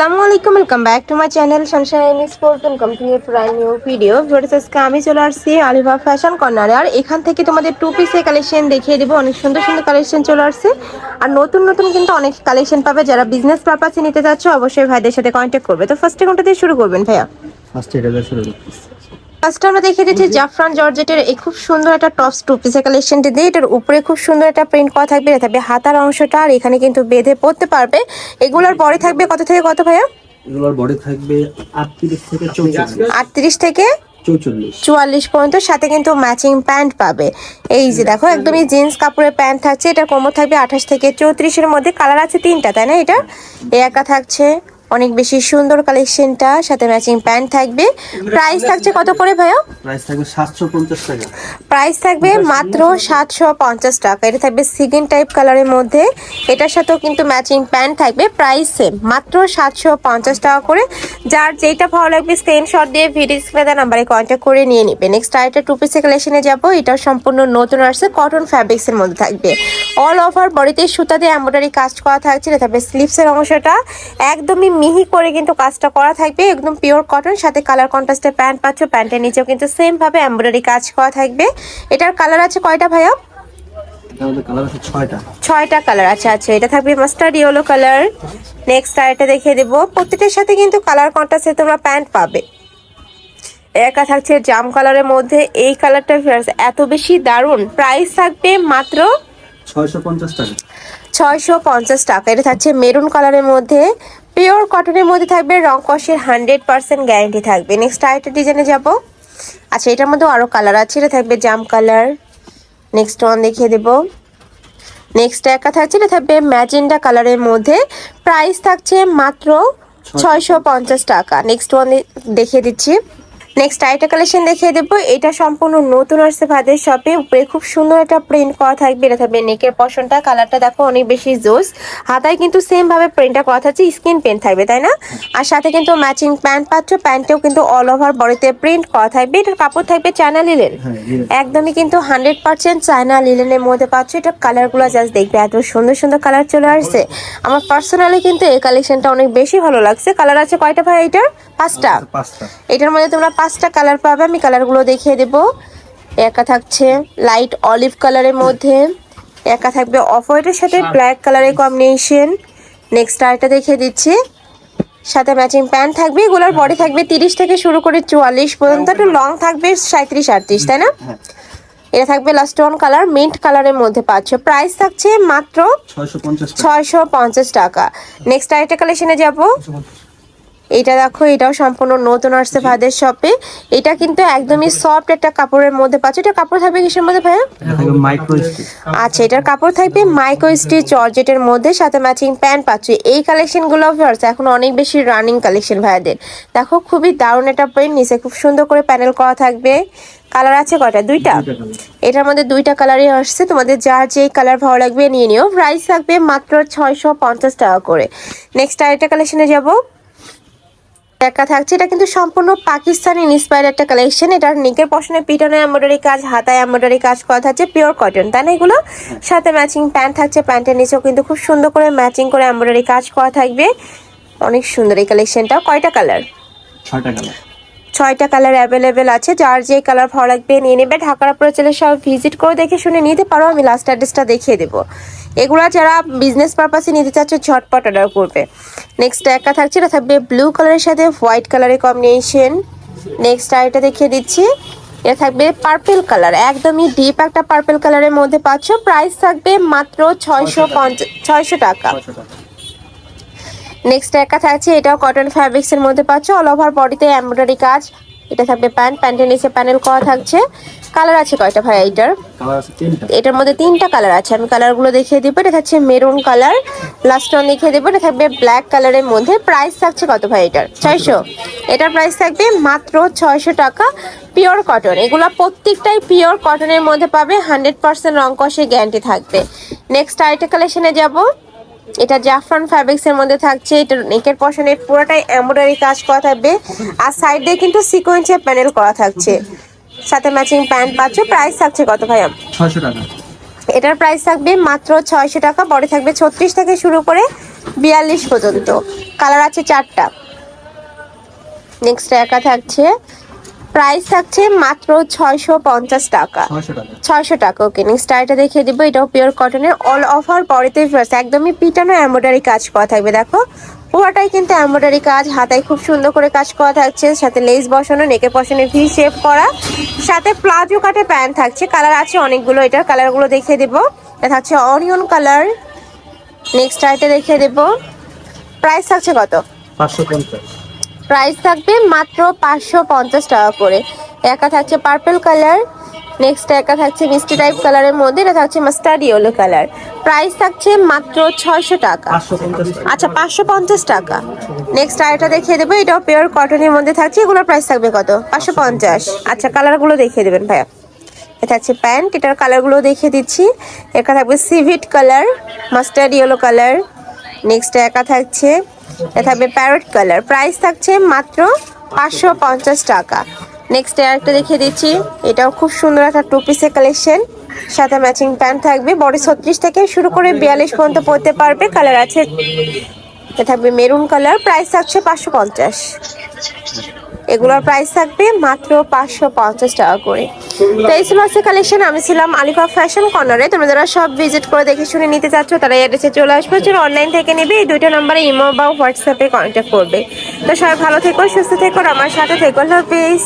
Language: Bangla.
আসসালামু আলাইকুম welcome back to my channel sunshine sport welcome brand new video আজকে আমি চলে আসছি আলিভা ফ্যাশন কর্নারে আর এখান থেকে তোমাদের টু পিসের কালেকশন দেখিয়ে দেবো। অনেক সুন্দর সুন্দর কালেকশন চলে আসছে। আর নতুন নতুন কিন্তু অনেক কালেকশন পাবে। যারা বিজনেস পারপাসে নিতে চাচ্ছ, অবশ্যই ভাইদের সাথে কন্ট্যাক্ট করবে। তো ফার্স্টে কোনটা দিয়ে শুরু করবেন ভাইয়া? ফার্স্ট এটা শুরু করতেছি। ফার্স্ট আমরা দেখিয়ে দিচ্ছি জাফরান জর্জেটের এই খুব সুন্দর একটা টপস টু পিসের কালেকশনটি দিয়ে এটার উপরে খুব সুন্দর একটা প্রিন্ট করা থাকবে। থাকবে হাতার অংশটা আর এখানে কিন্তু বেঁধে পড়তে পারবে। এগুলোর পরে থাকবে কত থেকে কত ভাইয়া? এগুলোর বডি থাকবে আটত্রিশ থেকে চৌচল্লিশ। আটত্রিশ থেকে চৌচল্লিশ। চুয়াল্লিশ পর্যন্ত সাথে কিন্তু ম্যাচিং প্যান্ট পাবে। এই যে দেখো একদমই জিন্স কাপড়ের প্যান্ট থাকছে। এটা কোমর থাকবে আঠাশ থেকে চৌত্রিশের মধ্যে। কালার আছে তিনটা তাই না এটা? একটা থাকছে। অনেক বেশি সুন্দর কালেকশনটা সাথে ম্যাচিং প্যান্ট থাকবে। প্রাইস থাকছে কত করে ভাইয়া? প্রাইস থাকবে সাতশো পঞ্চাশ টাকা। প্রাইস থাকবে মাত্র সাতশো পঞ্চাশ টাকা। এটা থাকবে সিগিন টাইপ কালারের মধ্যে। এটার সাথেও কিন্তু ম্যাচিং প্যান্ট থাকবে। প্রাইস সেম মাত্র সাতশো পঞ্চাশ টাকা করে। যার যেটা ভালো লাগবে স্ক্রিনশট দিয়ে ভিডিও স্ক্রিনে নাম্বারে কন্ট্যাক্ট করে নিয়ে নিবে। নেক্সট আরেকটা টু পিসের কালেকশনে যাব। এটা সম্পূর্ণ নতুন আসছে। কটন ফ্যাব্রিক্সের মধ্যে থাকবে। অল ওভার বডিতে সুতা দিয়ে এমব্রয়ডারি কাজ করা থাকছে। এটা থাকবে স্লিপসের অংশটা। একদমই মিহি করে কিন্তু কাজটা করা থাকবে। একদম পিওর কটন সাথে কালার কন্ট্রাস্টের প্যান্ট পাচ্ছ। প্যান্টের নিচেও কিন্তু সেম ভাবে এমব্রয়ডারি কাজ করা থাকবে। এটার কালার আছে কয়টা ভাইয়া? ছয়টা। কালার আছে আচ্ছা এটা থাকবে মাস্টার্ড ইয়েলো কালার নেক্সট আরেকটা দেখিয়ে দেবো। প্রত্যেকটার সাথে কিন্তু কালার কন্ট্রাস্টে তোমরা প্যান্ট পাবে। একা থাকছে জাম কালারের মধ্যে। এই কালারটা এত বেশি দারুণ। প্রাইস থাকবে মাত্র ছয়শো পঞ্চাশ টাকা। ছয়শো পঞ্চাশ টাকা। এটা থাকছে মেরুন কালারের মধ্যে। পিওর কটনের মধ্যে থাকবে রং কষের হান্ড্রেড পার্সেন্ট গ্যারেন্টি থাকবে। নেক্সট আরেকটা ডিজাইনে যাব। আচ্ছা এটার মধ্যে আরও কালার আছে এটা থাকবে জাম কালার নেক্সট ওয়ান দেখিয়ে দেব। নেক্সট একা থাকছে এটা থাকবে ম্যাজেন্ডা কালারের মধ্যে। প্রাইস থাকছে মাত্র ছয়শো পঞ্চাশ। টাকা। নেক্সট ওয়ান দেখিয়ে দিচ্ছি। নেক্সট আইটা কালেকশন দেখিয়ে দেবো। এটা সম্পূর্ণ নতুন আসছে ভাদের শপে উপরে খুব সুন্দর একটা প্রিন্ট করা থাকবে। এটা থাকবে নেকের পশনটা কালারটা দেখো অনেক বেশি জোস। হাতায় কিন্তু সেম ভাবে প্রিন্টটা করা থাকছে। স্কিন পেন্ট থাকবে তাই না? আর সাথে কিন্তু ম্যাচিং প্যান্ট পাচ্ছ। প্যান্টেও কিন্তু অল ওভার বডিতে প্রিন্ট করা থাকবে। এটার কাপড় থাকবে চায়না লিলেন হ্যাঁ একদমই কিন্তু হান্ড্রেড পার্সেন্ট চায়না লিলেনের মধ্যে পাচ্ছ। এটা কালারগুলো জাস্ট দেখবে। এত সুন্দর সুন্দর কালার চলে আসছে। আমার পার্সোনালি কিন্তু এই কালেকশনটা অনেক বেশি ভালো লাগছে। কালার আছে কয়টা ভাই এটার? পাঁচটা। পাঁচটা। এটার মধ্যে তোমরা পাঁচটা কালার পাবে আমি কালারগুলো দেখিয়ে দেবো। একা থাকছে লাইট অলিভ কালারের মধ্যে একা থাকবে অফ হোয়াইটের সাথে ব্ল্যাক কালারের কম্বিনেশন নেক্সট আরেকটা দেখিয়ে দিচ্ছি। সাথে ম্যাচিং প্যান্ট থাকবে এগুলোর বডি থাকবে তিরিশ থেকে শুরু করে চুয়াল্লিশ পর্যন্ত একটু লং থাকবে সাঁত্রিশ আটত্রিশ তাই না? হ্যাঁ। এটা থাকবে লাস্ট ওয়ান কালার মিন্ট কালারের মধ্যে পাচ্ছ। প্রাইস থাকছে মাত্র ছয়শো পঞ্চাশ টাকা। ছয়শো পঞ্চাশ টাকা। নেক্সট আরেকটা কালেকশনে যাব। এটা দেখো এটাও সম্পূর্ণ নতুন আসছে ভাইদের শপে এটা কিন্তু একদমই সফট একটা কাপড়ের মধ্যে পাচ্ছ। এটা কাপড় থাকবে কিসের মধ্যে ভাইয়া? আচ্ছা এটার কাপড় থাকবে মাইক্রো স্টিচ জর্জেটের মধ্যে সাথে ম্যাচিং প্যান্ট পাচ্ছ। এই কালেকশনগুলো ভিউয়ার্স এখন অনেক বেশি রানিং কালেকশন ভাইয়াদের। দেখো খুবই দারুণ একটা প্রিন্ট নিচে খুব সুন্দর করে প্যানেল করা থাকবে। কালার আছে কয়টা? দুইটা। এটার মধ্যে দুইটা কালারই আসছে। তোমাদের যার যে কালার ভালো লাগবে নিয়ে নিও। প্রাইস থাকবে মাত্র ছয়শো পঞ্চাশ টাকা করে। নেক্সট আরেকটা কালেকশনে যাব। একা থাকছে। এটা কিন্তু সম্পূর্ণ পাকিস্তানি ইন্সপায়ার একটা কালেকশন এটার নিকের পশনে পিটনে এমব্রয়ডারি কাজ হাতায় এমব্রয়ডারি কাজ করা থাকছে পিওর কটন তাই না এগুলো? সাথে ম্যাচিং প্যান্ট থাকছে প্যান্টের নিচেও কিন্তু খুব সুন্দর করে ম্যাচিং করে এমব্রয়ডারি কাজ করা থাকবে। অনেক সুন্দর এই কালেকশনটা কয়টা কালার ছয়টা কালার অ্যাভেলেবেল আছে। যার যে কালার ভালো লাগবে নিয়ে নেবে। ঢাকার উপরে চলে সব ভিজিট করে দেখে শুনে নিতে পারো। আমি লাস্ট অ্যাড্রেসটা দেখিয়ে দেবো। এগুলো যারা বিজনেস পারপাসে নিতে চাচ্ছে, ঝটপট অর্ডার করবে। নেক্সট একা থাকছে, এটা থাকবে ব্লু কালারের সাথে হোয়াইট কালারের কম্বিনেশন নেক্সট আর এটা দেখিয়ে দিচ্ছি। এটা থাকবে পার্পেল কালার একদমই ডিপ একটা পার্পেল কালারের মধ্যে পাচ্ছ। প্রাইস থাকবে মাত্র ছয়শো পঞ্চাশ ছয়শো টাকা। নেক্সট একা থাকছে এটাও কটন ফ্যাব্রিক্স এর মধ্যে পাচ্ছ। অল ওভার বডিতে এমব্রয়ডারি কাজ। এটা থাকবে প্যান্ট প্যান্টের নিচে প্যানেল করা থাকছে। কালার আছে কয়টা ভাই এইটার? কালার আছে তিনটা। এটার মধ্যে তিনটা কালার আছে। আমি কালারগুলো দেখিয়ে দিব। এটা থাকছে মেরুন কালার লাস্ট ওয়ান দেখিয়ে দেবো। এটা থাকবে ব্ল্যাক কালারের মধ্যে। প্রাইস থাকছে কত ভাই এটার? ছয়শো। এটার প্রাইস থাকবে মাত্র ছয়শো টাকা। পিওর কটন এগুলো প্রত্যেকটাই পিওর কটনের মধ্যে পাবে। হান্ড্রেড পার্সেন্ট রং কষে গ্যারান্টি থাকবে। নেক্সট আরেকটা কালেকশনে যাব। এটা জাফরান ফ্যাব্রিক্স এর মধ্যে থাকছে এটা নেকের পশনের পুরোটাই এমব্রয়ডারি কাজ করা থাকবে। আর সাইড দিয়ে কিন্তু সিকোয়েন্সের প্যানেল করা থাকছে। সাথে ম্যাচিং প্যান্ট পাচ্ছ প্রাইস থাকছে কত ভাইয়া? ছয়শো টাকা। এটার প্রাইস থাকবে মাত্র ছয়শো টাকা বডি থাকবে ছত্রিশ থেকে শুরু করে বিয়াল্লিশ পর্যন্ত। কালার আছে চারটা। নেক্সট একা থাকছে প্রাইস থাকছে মাত্র ছয়শো পঞ্চাশ টাকা। ছয়শো টাকা। ওকে নেক্সট এটা দেখিয়ে দিব এটাও পিওর কটনের অল অফার পরেতেই ফার্স্ট একদমই পিটানো এমব্রয়ডারি কাজ করা থাকবে দেখো। পুরোটাই কিন্তু এমব্রয়ডারি কাজ হাতায় খুব সুন্দর করে কাজ করা থাকছে সাথে লেস বসানো নেকে বসানো ভি শেপ করা। সাথে প্লাজো কাটে প্যান্ট থাকছে কালার আছে অনেকগুলো এটার কালারগুলো দেখিয়ে দিব। এটা থাকছে অনিয়ন কালার নেক্সট আইটে দেখিয়ে দেব। প্রাইস থাকছে কত? পাঁচশো পঞ্চাশ। প্রাইস থাকবে মাত্র পাঁচশো পঞ্চাশ টাকা করে। একা থাকছে পার্পেল কালার নেক্সট একা থাকছে মিষ্টি টাইপ কালারের মধ্যে এটা থাকছে মাস্টার্ড ইয়েলো কালার প্রাইস থাকছে মাত্র ছয়শো টাকা। আচ্ছা পাঁচশো পঞ্চাশ টাকা। নেক্সট আরেকটা দেখিয়ে দেবো এটাও পিওর কটনের মধ্যে থাকছে এগুলোর প্রাইস থাকবে কত? পাঁচশো পঞ্চাশ। আচ্ছা কালারগুলো দেখিয়ে দেবেন ভাইয়া। এটা হচ্ছে প্যান্ট এটার কালারগুলো দেখিয়ে দিচ্ছি। একা থাকবে সিভিট colour mustard yellow colour next একা থাকছে এটা থাকবে প্যারট কালার প্রাইস থাকছে মাত্র পাঁচশো পঞ্চাশ টাকা। নেক্সট আরেকটা দেখিয়ে দিচ্ছি। এটাও খুব সুন্দর একটা টু পিসের কালেকশন সাথে ম্যাচিং প্যান্ট থাকবে। বডি ছত্রিশ থেকে শুরু করে বিয়াল্লিশ পর্যন্ত পরতে পারবে। কালার আছে এটা থাকবে মেরুন কালার প্রাইস থাকছে পাঁচশো পঞ্চাশ। এগুলোর প্রাইস থাকবে মাত্র পাঁচশো পঞ্চাশ টাকা করে। তো এই ছিল আজকে কালেকশন আমি ছিলাম আলিফা ফ্যাশন কর্নারে তোমরা যারা সব ভিজিট করে দেখে শুনে নিতে চাচ্ছ, তারা এড্রেসে চলে আসবে। যারা অনলাইন থেকে নেবে। এই দুইটা নাম্বারে ইমো বা হোয়াটসঅ্যাপে কন্ট্যাক্ট করবে। তো সবাই ভালো থেকো, সুস্থ থেকো আমার সাথে থেকো। হাফিজ